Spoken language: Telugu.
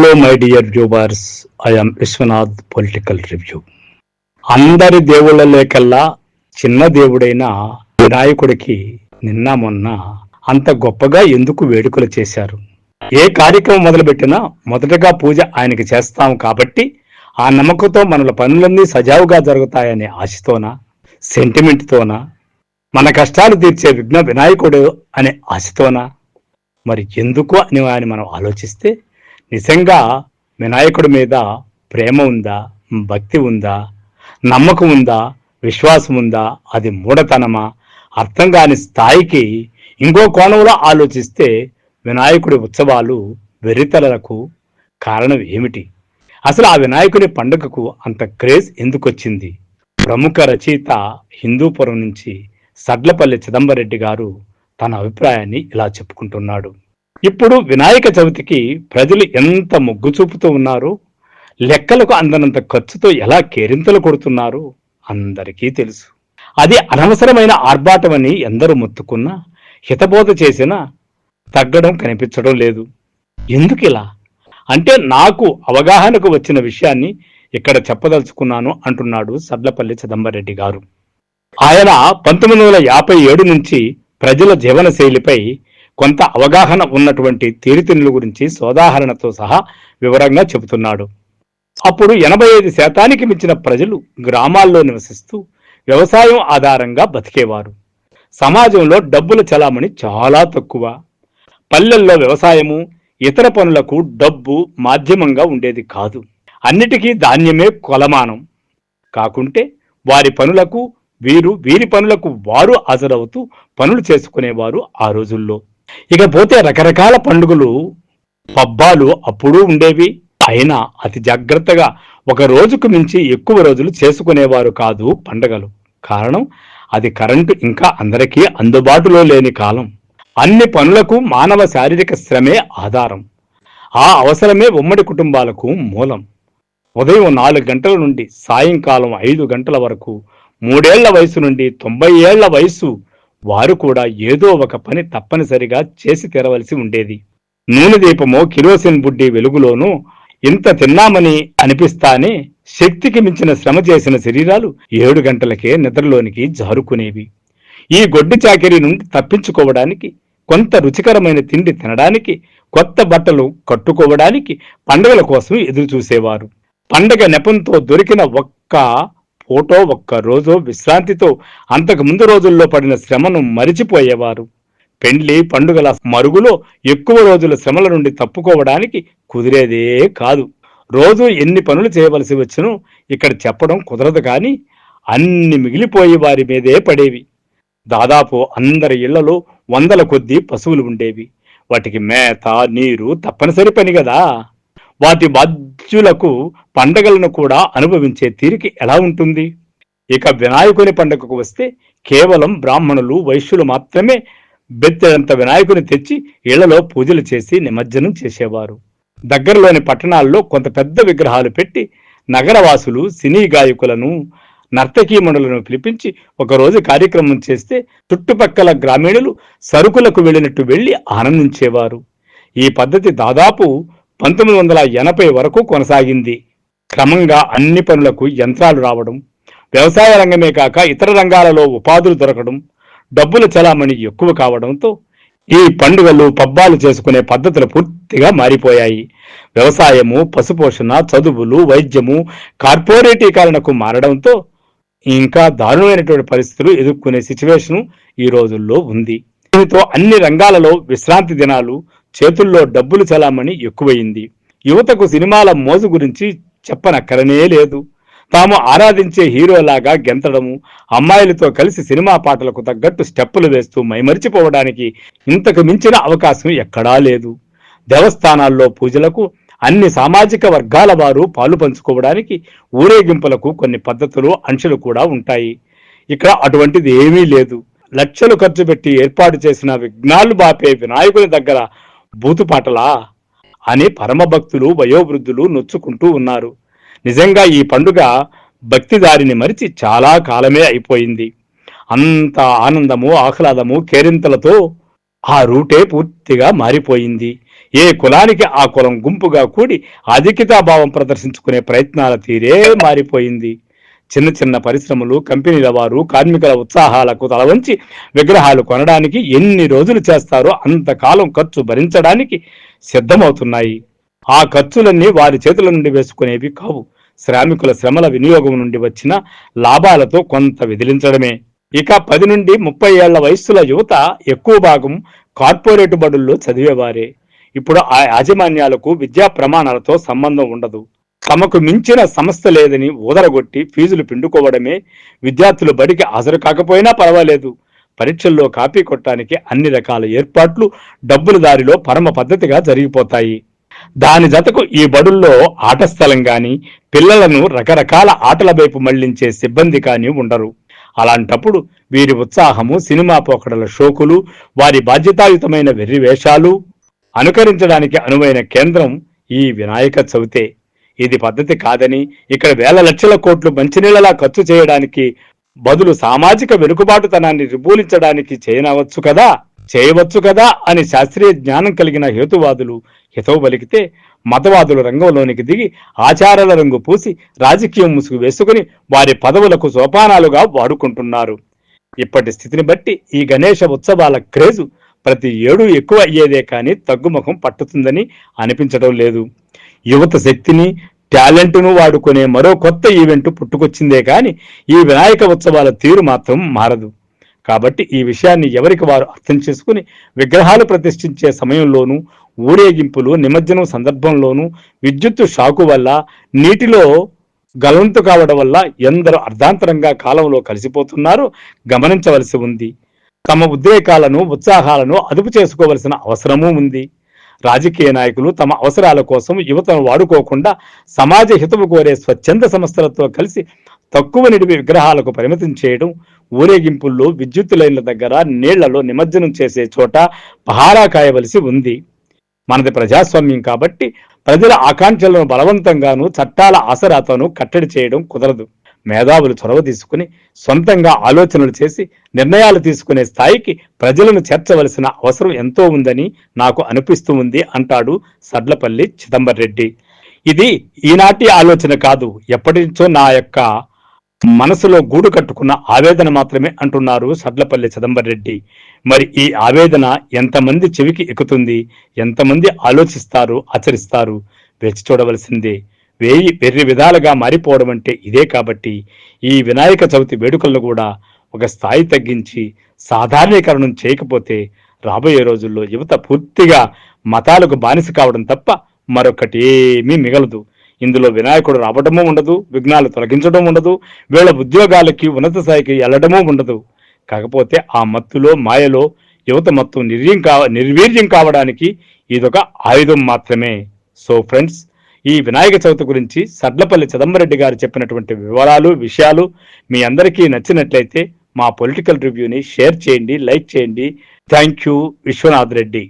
Hello my dear viewers I'm Vishwanath political review అందరి దేవుళ్ళ లేకల్లా చిన్న దేవుడైన వినాయకుడికి నిన్న మొన్న అంత గొప్పగా ఎందుకు వేడుకలు చేశారు? ఏ కార్యక్రమం మొదలుపెట్టినా మొదటగా పూజ ఆయనకి చేస్తాం కాబట్టి ఆ నమ్మకంతో మన పనులన్నీ సజావుగా జరుగుతాయనే ఆశతోనా? సెంటిమెంట్తోనా మన కష్టాలు తీర్చే విఘ్న వినాయకుడు అనే ఆశతోనా? మరి ఎందుకు అని ఆయన మనం ఆలోచిస్తే నిజంగా వినాయకుడి మీద ప్రేమ ఉందా? భక్తి ఉందా? నమ్మకం ఉందా? విశ్వాసం ఉందా? అది మూఢతనమా? అర్థం కాని స్థాయికి ఇంకో కోణంలో ఆలోచిస్తే వినాయకుడి ఉత్సవాలు వెరితలకు కారణం ఏమిటి? అసలు ఆ వినాయకుడి పండుగకు అంత క్రేజ్ ఎందుకు వచ్చింది ప్రముఖ రచయిత హిందూపురం నుంచి సడ్లపల్లి చిదంబరెడ్డి గారు తన అభిప్రాయాన్ని ఇలా చెప్పుకుంటున్నాడు. ఇప్పుడు వినాయక చవితికి ప్రజలు ఎంత మొగ్గు చూపుతూ ఉన్నారు? లెక్కలకు అందనంత ఖర్చుతో ఎలా కేరింతలు కొడుతున్నారు? అందరికీ తెలుసు. అది అనవసరమైన ఆర్భాటమని ఎందరూ మొత్తుకున్నా హితబోధ చేసినా తగ్గడం కనిపించడం లేదు. ఎందుకు ఇలా? అంటే నాకు అవగాహనకు వచ్చిన విషయాన్ని ఇక్కడ చెప్పదలుచుకున్నాను అంటున్నాడు సర్లపల్లి చిదంబరెడ్డి గారు. ఆయన పంతొమ్మిది వందల యాభై ఏడు నుంచి ప్రజల జీవన శైలిపై కొంత అవగాహన ఉన్నటువంటి తీరుతెన్నుల గురించి సోదాహరణతో సహా వివరంగా చెబుతున్నాడు. అప్పుడు ఎనభై ఐదు శాతానికి మించిన ప్రజలు గ్రామాల్లో నివసిస్తూ వ్యవసాయం ఆధారంగా బతికేవారు. సమాజంలో డబ్బుల చలామణి చాలా తక్కువ. పల్లెల్లో వ్యవసాయము ఇతర పనులకు డబ్బు మాధ్యమంగా ఉండేది కాదు. అన్నిటికీ ధాన్యమే కొలమానం. కాకుంటే వారి పనులకు వీరు వీరి పనులకు వారు హాజరవుతూ పనులు చేసుకునేవారు ఆ రోజుల్లో. ఇకపోతే రకరకాల పండుగలు పబ్బాలు అప్పుడు ఉండేవి. అయినా అతి జాగ్రత్తగా ఒక రోజుకు మించి ఎక్కువ రోజులు చేసుకునేవారు కాదు పండగలు. కారణం అది కరెంటు ఇంకా అందరికీ అందుబాటులో లేని కాలం. అన్ని పనులకు మానవ శారీరక శ్రమే ఆధారం. ఆ అవసరమే ఉమ్మడి కుటుంబాలకు మూలం. ఉదయం నాలుగు గంటల నుండి సాయంకాలం ఐదు గంటల వరకు మూడేళ్ళ వయసు నుండి తొంభై ఏళ్ళ వయసు వారు కూడా ఏదో ఒక పని తప్పనిసరిగా చేసి తెరవలసి ఉండేది. నూనె దీపమో కిరోసిన్ బుడ్డి వెలుగులోనూ ఇంత తిన్నామని అనిపిస్తానే శక్తికి మించిన శ్రమ చేసిన శరీరాలు ఏడు గంటలకే నిద్రలోనికి జారుకునేవి. ఈ గొడ్డి చాకిరి నుండి తప్పించుకోవడానికి కొంత రుచికరమైన తిండి తినడానికి కొత్త బట్టలు కట్టుకోవడానికి పండగల కోసం ఎదురు చూసేవారు పండగ నెపంతో దొరికిన ఒక్క ఫోటో ఒక్క రోజు విశ్రాంతితో అంతకు ముందు రోజుల్లో పడిన శ్రమను మరిచిపోయేవారు. పెండ్లి పండుగల మరుగులో ఎక్కువ రోజుల శ్రమల నుండి తప్పుకోవడానికి కుదిరేదే కాదు. రోజు ఎన్ని పనులు చేయవలసి వచ్చునో ఇక్కడ చెప్పడం కుదరదు కానీ అన్ని మిగిలిపోయి వారి మీదే పడేవి. దాదాపు అందరి ఇళ్ళలో వందల కొద్దీ పశువులు ఉండేవి. వాటికి మేత నీరు తప్పనిసరి పని కదా వాటి బాధ్యులకు పండగలను కూడా అనుభవించే తీరికి ఎలా ఉంటుంది? ఇక వినాయకుని పండుగకు వస్తే కేవలం బ్రాహ్మణులు వైశ్యులు మాత్రమే బెత్తెడంత వినాయకుని తెచ్చి ఇళ్ళలో పూజలు చేసి నిమజ్జనం చేసేవారు. దగ్గరలోని పట్టణాల్లో కొంత పెద్ద విగ్రహాలు పెట్టి నగరవాసులు సినీ గాయకులను నర్తకీమణులను పిలిపించి ఒకరోజు కార్యక్రమం చేస్తే చుట్టుపక్కల గ్రామీణులు సరుకులకు వెళ్ళినట్టు వెళ్ళి ఆనందించేవారు. ఈ పద్ధతి దాదాపు పంతొమ్మిది వందల ఎనభై వరకు కొనసాగింది. క్రమంగా అన్ని పనులకు యంత్రాలు రావడం వ్యవసాయ రంగమే కాక ఇతర రంగాలలో ఉపాధులు దొరకడం డబ్బుల చలామణి ఎక్కువ కావడంతో ఈ పండుగలు పబ్బాలు చేసుకునే పద్ధతులు పూర్తిగా మారిపోయాయి. వ్యవసాయము పశుపోషణ చదువులు వైద్యము కార్పొరేటీకరణకు మారడంతో ఇంకా దారుణమైనటువంటి పరిస్థితులు ఎదుర్కొనే సిచ్యువేషను ఈ రోజుల్లో ఉంది. దీనితో అన్ని రంగాలలో విశ్రాంతి దినాలు చేతుల్లో డబ్బులు చలామణి ఎక్కువయింది. యువతకు సినిమాల మోజు గురించి చెప్పనక్కరనే లేదు. తాము ఆరాధించే హీరోలాగా గెంతడము అమ్మాయిలతో కలిసి సినిమా పాటలకు తగ్గట్టు స్టెప్పులు వేస్తూ మైమరిచిపోవడానికి ఇంతకు మించిన అవకాశం ఎక్కడా లేదు. దేవస్థానాల్లో పూజలకు అన్ని సామాజిక వర్గాల వారు పాలు పంచుకోవడానికి ఊరేగింపులకు కొన్ని పద్ధతులు అంశలు కూడా ఉంటాయి. ఇక్కడ అటువంటిది ఏమీ లేదు. లక్షలు ఖర్చు పెట్టి ఏర్పాటు చేసిన విఘ్నాలు బాపే వినాయకుని దగ్గర బూతుపాటలా అని పరమభక్తులు వయోవృద్ధులు నొచ్చుకుంటూ ఉన్నారు. నిజంగా ఈ పండుగ భక్తి దారిని మరిచి చాలా కాలమే అయిపోయింది. అంత ఆనందము ఆహ్లాదము కేరింతలతో ఆ రూటే పూర్తిగా మారిపోయింది. ఏ కులానికి ఆ కులం గుంపుగా కూడి అధికితాభావం ప్రదర్శించుకునే ప్రయత్నాల తీరే మారిపోయింది. చిన్న చిన్న పరిశ్రమలు కంపెనీల వారు కార్మికుల ఉత్సాహాలకు తలవంచి విగ్రహాలు కొనడానికి ఎన్ని రోజులు చేస్తారో అంతకాలం ఖర్చు భరించడానికి సిద్ధమవుతున్నాయి. ఆ ఖర్చులన్నీ వారి చేతుల నుండి వేసుకునేవి కావు. శ్రామికుల శ్రమల వినియోగం నుండి వచ్చిన లాభాలతో కొంత విదిలించడమే. ఇక పది నుండి ముప్పై ఏళ్ళ వయస్సుల యువత ఎక్కువ భాగం కార్పొరేట్ బడుల్లో చదివేవారే. ఇప్పుడు ఆ యాజమాన్యాలకు విద్యా ప్రమాణాలతో సంబంధం ఉండదు. తమకు మించిన సంస్థ లేదని ఊదరగొట్టి ఫీజులు పిండుకోవడమే విద్యార్థులు బడికి హాజరు కాకపోయినా పర్వాలేదు. పరీక్షల్లో కాపీ కొట్టడానికి అన్ని రకాల ఏర్పాట్లు డబ్బుల దారిలో పరమ పద్ధతిగా జరిగిపోతాయి. దాని జతకు ఈ బడుల్లో ఆట స్థలం కానీ పిల్లలను రకరకాల ఆటల వైపు మళ్ళించే సిబ్బంది కానీ ఉండరు. అలాంటప్పుడు వీరి ఉత్సాహము సినిమా పోకడల షోకులు వారి బాధ్యతాయుతమైన వెర్రి వేషాలు అనుకరించడానికి అనువైన కేంద్రం ఈ వినాయక చవితే. ఇది పద్ధతి కాదని ఇక్కడ వేల లక్షల కోట్లు మంచినీళ్ళలా ఖర్చు చేయడానికి బదులు సామాజిక వెనుకబాటుతనాన్ని రిబూలించడానికి చేయనవచ్చు కదా? చేయవచ్చు కదా? అని శాస్త్రీయ జ్ఞానం కలిగిన హేతువాదులు హితవు పలికితే మతవాదులు రంగంలోనికి దిగి ఆచారాల రంగు పూసి రాజకీయం ముసుగు వేసుకుని వారి పదవులకు సోపానాలుగా వాడుకుంటున్నారు. ఇప్పటి స్థితిని బట్టి ఈ గణేష ఉత్సవాల క్రేజు ప్రతి ఏడు ఎక్కువ అయ్యేదే కానీ తగ్గుముఖం పట్టుతుందని అనిపించడం లేదు. యువత శక్తిని టాలెంట్ను వాడుకునే మరో కొత్త ఈవెంట్ పుట్టుకొచ్చిందే కానీ ఈ వినాయక ఉత్సవాల తీరు మాత్రం మారదు. కాబట్టి ఈ విషయాన్ని ఎవరికి వారు అర్థం చేసుకుని విగ్రహాలు ప్రతిష్ఠించే సమయంలోనూ ఊరేగింపులు నిమజ్జనం సందర్భంలోనూ విద్యుత్తు షాకు వల్ల నీటిలో గలంతు కావడం వల్ల ఎందరో అర్ధాంతరంగా కాలంలో కలిసిపోతున్నారో గమనించవలసి ఉంది. తమ ఉద్రేకాలను ఉత్సాహాలను అదుపు చేసుకోవలసిన అవసరమూ ఉంది. రాజకీయ నాయకులు తమ అవసరాల కోసం యువతను వాడుకోకుండా సమాజ హితము కోరే స్వచ్ఛంద సంస్థలతో కలిసి తక్కువ నిడివి విగ్రహాలకు పరిమితం చేయడం ఊరేగింపుల్లో విద్యుత్ లైన్ల దగ్గర నీళ్ళలో నిమజ్జనం చేసే చోట పహారా కాయవలసి ఉంది. మనది ప్రజాస్వామ్యం కాబట్టి ప్రజల ఆకాంక్షలను బలవంతంగాను చట్టాల ఆసరాతోనూ కట్టడి చేయడం కుదరదు. మేధావులు చొరవ తీసుకుని సొంతంగా ఆలోచనలు చేసి నిర్ణయాలు తీసుకునే స్థాయికి ప్రజలను చేర్చవలసిన అవసరం ఎంతో ఉందని నాకు అనిపిస్తూ ఉంది అంటాడు సడ్లపల్లి చిదంబర్ రెడ్డి ఇది ఈనాటి ఆలోచన కాదు ఎప్పటి నుంచో నా యొక్క మనసులో గూడు కట్టుకున్న ఆవేదన మాత్రమే అంటున్నారు సడ్లపల్లి చిదంబర్ రెడ్డి మరి ఈ ఆవేదన ఎంతమంది చెవికి ఎక్కుతుంది ఎంతమంది ఆలోచిస్తారు ఆచరిస్తారు? వేచి చూడవలసిందే. వేయి వెర్రి విధాలుగా మారిపోవడం అంటే ఇదే కాబట్టి ఈ వినాయక చవితి వేడుకలను కూడా ఒక స్థాయి తగ్గించి సాధారణీకరణం చేయకపోతే రాబోయే రోజుల్లో యువత పూర్తిగా మతాలకు బానిస కావడం తప్ప మరొకటి ఏమీ మిగలదు. ఇందులో వినాయకుడు రావడమూ ఉండదు విఘ్నాలు తొలగించడం ఉండదు వీళ్ళ ఉద్యోగాలకి ఉన్నత స్థాయికి వెళ్ళడమూ ఉండదు. కాకపోతే ఆ మత్తులో మాయలో యువత మత్తు నిర్వీర్యం కావ నిర్వీర్యం కావడానికి ఇదొక ఆయుధం మాత్రమే. సో ఫ్రెండ్స్ ఈ వినాయక చవితి గురించి సడ్లపల్లి చిదంబరెడ్డి గారు చెప్పినటువంటి వివరాలు విషయాలు మీ అందరికీ నచ్చినట్లయితే మా పొలిటికల్ రివ్యూని షేర్ చేయండి లైక్ చేయండి. Thank you Vishwanath Reddy.